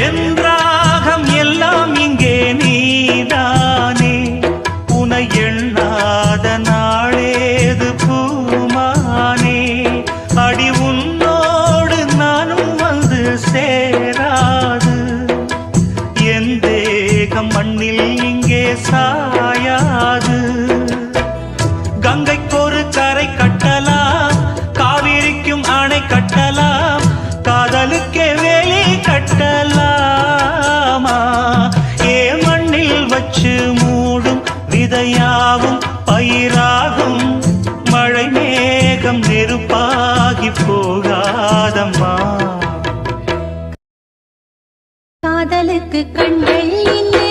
என்றாகம் எல்லாம் இங்கே நீதானே. உனை எண்ணாத நாளேது பூமானே. அடி உன்னோடு நானும் வந்து சேராது. என் தேகம் மண்ணில் இங்கே சாயாது. கங்கைக்கொரு கரை கட்டலாம் காவிரிக்கும் அணை கட்டலாம். மண்ணில் வச்சு மூடும் விதையாவும் பயிராகும். மழை மேகம் நெருப்பாகி போகாதம்மா. காதலுக்கு கண்கள் இல்லை.